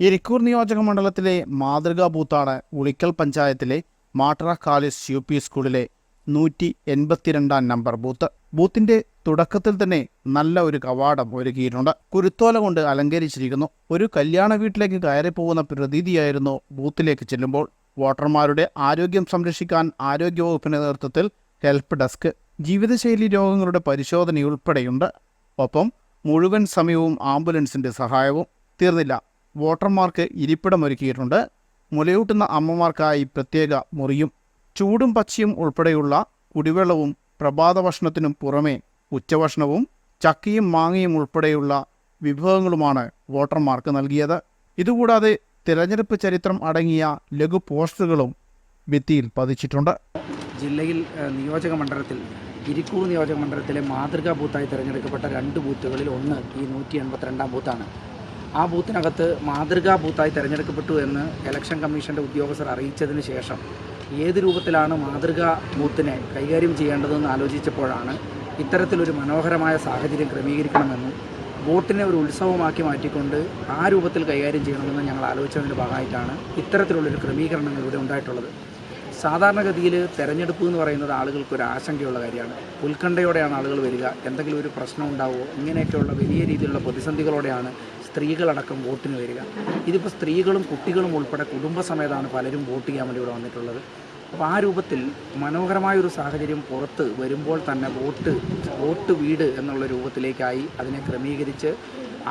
ഇരിക്കൂർ നിയോജക മണ്ഡലത്തിലെ മാതൃകാ ബൂത്താണ് ഉളിക്കൽ പഞ്ചായത്തിലെ മാട്ര കാലേജ് യു പി സ്കൂളിലെ നൂറ്റി എൺപത്തിരണ്ടാം നമ്പർ ബൂത്ത്. ബൂത്തിന്റെ തുടക്കത്തിൽ തന്നെ നല്ല ഒരു കവാടം ഒരുക്കിയിട്ടുണ്ട്. കുരുത്തോല കൊണ്ട് അലങ്കരിച്ചിരിക്കുന്നു. ഒരു കല്യാണ വീട്ടിലേക്ക് കയറി പോകുന്ന പ്രതീതിയായിരുന്നു ബൂത്തിലേക്ക് ചെല്ലുമ്പോൾ. വോട്ടർമാരുടെ ആരോഗ്യം സംരക്ഷിക്കാൻ ആരോഗ്യവകുപ്പിന്റെ നേതൃത്വത്തിൽ ഹെൽപ്പ് ഡെസ്ക്. ജീവിതശൈലി രോഗങ്ങളുടെ പരിശോധനയുൾപ്പെടെയുണ്ട് ഒപ്പം മുഴുവൻ സമയവും ആംബുലൻസിന്റെ സഹായവും തീർന്നില്ല. വോട്ടർമാർക്ക് ഇരിപ്പിടമൊരുക്കിയിട്ടുണ്ട്. മുലയൂട്ടുന്ന അമ്മമാർക്കായി പ്രത്യേക മുറിയും ചൂടും പച്ചയും ഉൾപ്പെടെയുള്ള കുടിവെള്ളവും പ്രഭാത ഭക്ഷണത്തിനും പുറമെ ഉച്ചഭക്ഷണവും ചക്കയും മാങ്ങയും ഉൾപ്പെടെയുള്ള വിഭവങ്ങളുമാണ് വോട്ടർമാർക്ക് നൽകിയത്. ഇതുകൂടാതെ തിരഞ്ഞെടുപ്പ് ചരിത്രം അടങ്ങിയ ലഘു പോസ്റ്ററുകളും ഭിത്തിയിൽ പതിച്ചിട്ടുണ്ട്. ജില്ലയിൽ നിയോജക മണ്ഡലത്തിൽ ഇരിക്കൂർ നിയോജക മണ്ഡലത്തിലെ മാതൃകാ ബൂത്തായി തിരഞ്ഞെടുക്കപ്പെട്ട രണ്ട് ബൂത്തുകളിൽ ഒന്ന് ഈ നൂറ്റി എൺപത്തിരണ്ടാം ബൂത്താണ്. ആ ബൂത്തിനകത്ത് മാതൃകാ ബൂത്തായി തിരഞ്ഞെടുക്കപ്പെട്ടു എന്ന് ഇലക്ഷൻ കമ്മീഷന്റെ ഉദ്യോഗസ്ഥർ അറിയിച്ചതിന് ശേഷം ഏത് രൂപത്തിലാണ് മാതൃകാ ബൂത്തിനെ കൈകാര്യം ചെയ്യേണ്ടതെന്ന് ആലോചിച്ചപ്പോഴാണ് ഇത്തരത്തിലൊരു മനോഹരമായ സാഹചര്യം ക്രമീകരിക്കണമെന്നും വോട്ടിനെ ഒരു ഉത്സവമാക്കി മാറ്റിക്കൊണ്ട് ആ രൂപത്തിൽ കൈകാര്യം ചെയ്യണമെന്ന് ഞങ്ങൾ ആലോചിച്ചതിന്റെ ഭാഗമായിട്ടാണ് ഇത്തരത്തിലുള്ളൊരു ക്രമീകരണങ്ങൾ ഇവിടെ ഉണ്ടായിട്ടുള്ളത്. സാധാരണഗതിയിൽ തെരഞ്ഞെടുപ്പ് എന്ന് പറയുന്നത് ആളുകൾക്ക് ഒരു ആശങ്കയുള്ള കാര്യമാണ്. ഉത്കണ്ഠയോടെയാണ് ആളുകൾ വരിക. എന്തെങ്കിലും ഒരു പ്രശ്നം ഉണ്ടാവുമോ ഇങ്ങനെയൊക്കെയുള്ള വലിയ രീതിയിലുള്ള പ്രതിസന്ധികളോടെയാണ് സ്ത്രീകളടക്കം വോട്ടിന് വരിക. ഇതിപ്പോൾ സ്ത്രീകളും കുട്ടികളും ഉൾപ്പെടെ കുടുംബസമേതമാണ് പലരും വോട്ട് ചെയ്യാൻ വേണ്ടി ഇവിടെ വന്നിട്ടുള്ളത്. അപ്പോൾ ആ രൂപത്തിൽ മനോഹരമായ ഒരു സാഹചര്യം പുറത്ത് വരുമ്പോൾ തന്നെ വോട്ട് വോട്ട് വീട് എന്നുള്ള രൂപത്തിലേക്കായി അതിനെ ക്രമീകരിച്ച്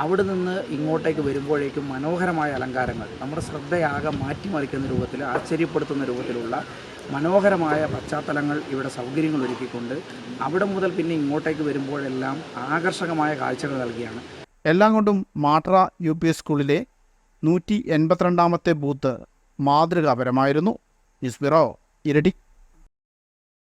അവിടെ നിന്ന് ഇങ്ങോട്ടേക്ക് വരുമ്പോഴേക്കും മനോഹരമായ അലങ്കാരങ്ങൾ നമ്മുടെ ശ്രദ്ധയാകെ മാറ്റിമറിക്കുന്ന രൂപത്തിൽ ആശ്ചര്യപ്പെടുത്തുന്ന രൂപത്തിലുള്ള മനോഹരമായ പശ്ചാത്തലങ്ങൾ ഇവിടെ സൗകര്യങ്ങൾ ഒരുക്കിക്കൊണ്ട് അവിടെ മുതൽ പിന്നെ ഇങ്ങോട്ടേക്ക് വരുമ്പോഴെല്ലാം ആകർഷകമായ കാഴ്ചകൾ നൽകിയാണ്. എല്ലാം കൊണ്ടും മാട്ര യു പി സ്കൂളിലെ നൂറ്റി എൺപത്തിരണ്ടാമത്തെ ബൂത്ത് മാതൃകാപരമായിരുന്നു. ന്യൂസ് ബ്യൂറോ ഇരട്ടി